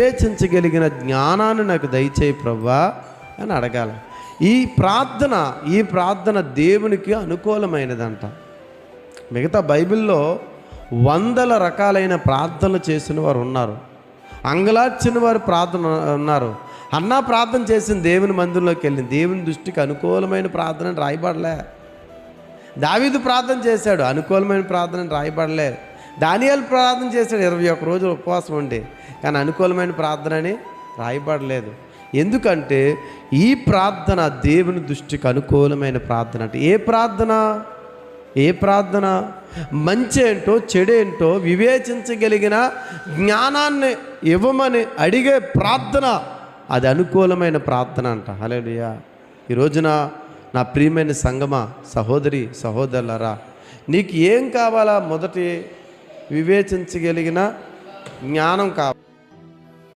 వివేచించగలిగిన జ్ఞానాన్ని నాకు దయచేయి ప్రవ్వా అని అడగాలి. ఈ ప్రార్థన ఈ ప్రార్థన దేవునికి అనుకూలమైనదంట. మిగతా బైబిల్లో వందల రకాలైన ప్రార్థనలు చేసిన వారు ఉన్నారు. అంగలార్చిన వారు ప్రార్థన ఉన్నారు. అన్నా ప్రార్థన చేసిన దేవుని మందిరంలోకి వెళ్ళింది దేవుని దృష్టికి అనుకూలమైన ప్రార్థన రాయబడలే. దావీదు ప్రార్థన చేశాడు అనుకూలమైన ప్రార్థన రాయబడలేదు దానియాలు ప్రార్థన చేశాడు ఇరవై ఒక్క రోజులు ఉపవాసం ఉండి. కానీ అనుకూలమైన ప్రార్థన అని రాయబడలేదు. ఎందుకంటే ఈ ప్రార్థన దేవుని దృష్టికి అనుకూలమైన ప్రార్థన అంటే. ఏ ప్రార్థన? ఏ ప్రార్థన? మంచి ఏంటో చెడేంటో వివేచించగలిగిన జ్ఞానాన్ని ఇవ్వమని అడిగే ప్రార్థన అది అనుకూలమైన ప్రార్థన అంట. హలేలుయా ఈ రోజున నా ప్రియమైన సంగమ సహోదరి సహోదరులరా నీకు ఏం కావాలా? మొదటి వివేచించగలిగిన జ్ఞానం కావాలి.